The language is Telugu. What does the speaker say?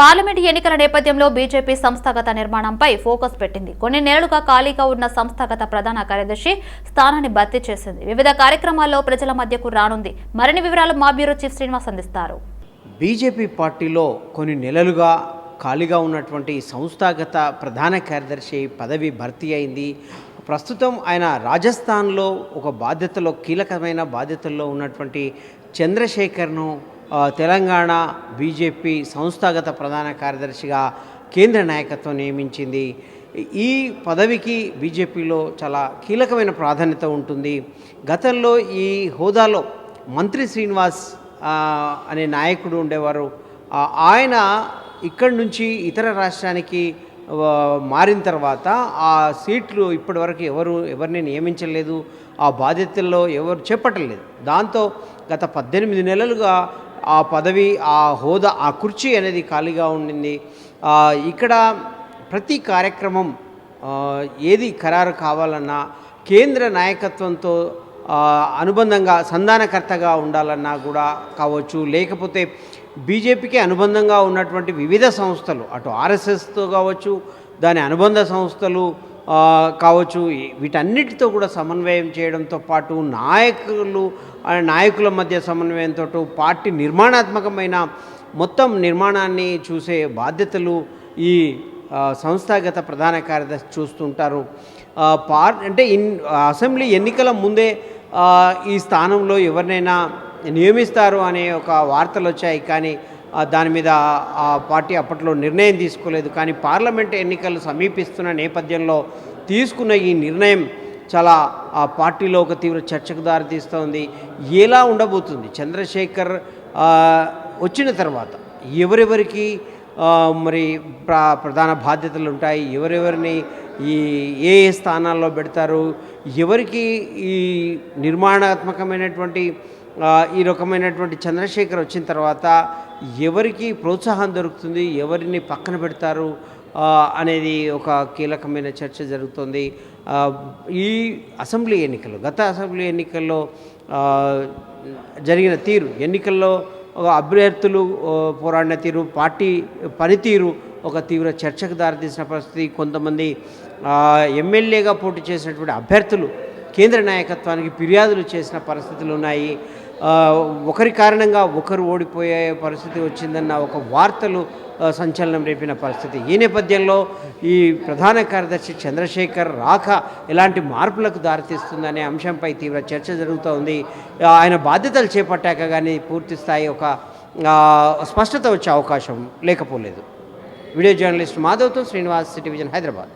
పార్లమెంట్ ఎన్నికల నేపథ్యంలో బీజేపీ సంస్థాగత నిర్మాణంపై ఫోకస్ పెట్టింది. కొన్ని నెలలుగా ఖాళీగా ఉన్న సంస్థాగత ప్రధాన కార్యదర్శి స్థానాన్ని భర్తీ చేసింది. వివిధ కార్యక్రమాల్లో ప్రజల మధ్యకు రానుంది. మరిన్ని వివరాలు మా బ్యూరో చీఫ్ శ్రీనివాస్ అందిస్తారు. బీజేపీ పార్టీలో కొన్ని నెలలుగా ఖాళీగా ఉన్నటువంటి సంస్థాగత ప్రధాన కార్యదర్శి పదవి భర్తీ అయింది. ప్రస్తుతం ఆయన రాజస్థాన్లో ఒక బాధ్యతలో కీలకమైన బాధ్యతల్లో ఉన్నటువంటి చంద్రశేఖర్ను తెలంగాణ బీజేపీ సంస్థాగత ప్రధాన కార్యదర్శిగా కేంద్ర నాయకత్వం నియమించింది. ఈ పదవికి బీజేపీలో చాలా కీలకమైన ప్రాధాన్యత ఉంటుంది. గతంలో ఈ హోదాలో మంత్రి శ్రీనివాస్ అనే నాయకుడు ఉండేవారు. ఆయన ఇక్కడి నుంచి ఇతర రాష్ట్రానికి మారిన తర్వాత ఆ సీట్లు ఇప్పటివరకు ఎవరు ఎవరిని నియమించలేదు. ఆ బాధ్యతల్లో ఎవరు చేపట్టలేదు. దాంతో గత పద్దెనిమిది నెలలుగా ఆ పదవి ఆ హోదా ఆ కుర్చీ అనేది ఖాళీగా ఉండింది. ఇక్కడ ప్రతి కార్యక్రమం ఏది ఖరారు కావాలన్నా కేంద్ర నాయకత్వంతో అనుబంధంగా సంధానకర్తగా ఉండాలన్నా కూడా కావచ్చు. లేకపోతే బీజేపీకి అనుబంధంగా ఉన్నటువంటి వివిధ సంస్థలు అటు ఆర్ఎస్ఎస్తో కావచ్చు దాని అనుబంధ సంస్థలు కావచ్చు. వీటన్నిటితో కూడా సమన్వయం చేయడంతో పాటు నాయకులు నాయకుల మధ్య సమన్వయంతో పార్టీ నిర్మాణాత్మకమైన మొత్తం నిర్మాణాన్ని చూసే బాధ్యతలు ఈ సంస్థాగత ప్రధాన కార్యదర్శి చూస్తుంటారు. పార్ అంటే ఇన్ అసెంబ్లీ ఎన్నికల ముందే ఈ స్థానంలో ఎవరినైనా నియమిస్తారు అనే ఒక వార్తలు వచ్చాయి కానీ దాని మీద ఆ పార్టీ అప్పట్లో నిర్ణయం తీసుకోలేదు. కానీ పార్లమెంట్ ఎన్నికలు సమీపిస్తున్న నేపథ్యంలో తీసుకున్న ఈ నిర్ణయం చాలా ఆ పార్టీలో ఒక తీవ్ర చర్చకు దారితీస్తోంది. ఎలా ఉండబోతుంది? చంద్రశేఖర్ వచ్చిన తర్వాత ఎవరెవరికి మరి ప్ర ప్రధాన బాధ్యతలు ఉంటాయి? ఎవరెవరిని ఈ ఏ ఏ స్థానాల్లో పెడతారు? ఎవరికి ఈ నిర్మాణాత్మకమైనటువంటి ఈ రకమైనటువంటి చంద్రశేఖర్ వచ్చిన తర్వాత ఎవరికి ప్రోత్సాహం దొరుకుతుంది ఎవరిని పక్కన పెడతారు అనేది ఒక కీలకమైన చర్చ జరుగుతుంది. ఈ అసెంబ్లీ ఎన్నికలు గత అసెంబ్లీ ఎన్నికల్లో జరిగిన తీరు ఎన్నికల్లో అభ్యర్థులు పోరాడిన తీరు పార్టీ పనితీరు ఒక తీవ్ర చర్చకు దారితీసిన పరిస్థితి. కొంతమంది ఎమ్మెల్యేగా పోటీ చేసినటువంటి అభ్యర్థులు కేంద్ర నాయకత్వానికి ఫిర్యాదులు చేసిన పరిస్థితులు ఉన్నాయి. ఒకరి కారణంగా ఒకరు ఓడిపోయే పరిస్థితి వచ్చిందన్న ఒక వార్తలు సంచలనం రేపిన పరిస్థితి. ఈ నేపథ్యంలో ఈ ప్రధాన కార్యదర్శి చంద్రశేఖర్ రాక ఎలాంటి మార్పులకు దారితీస్తుందనే అంశంపై తీవ్ర చర్చ జరుగుతూ ఉంది. ఆయన బాధ్యతలు చేపట్టాక కానీ పూర్తి స్థాయి ఒక స్పష్టత వచ్చే అవకాశం లేకపోలేదు. వీడియో జర్నలిస్ట్ మాధవ్తో శ్రీనివాస్ టెలివిజన్ హైదరాబాద్.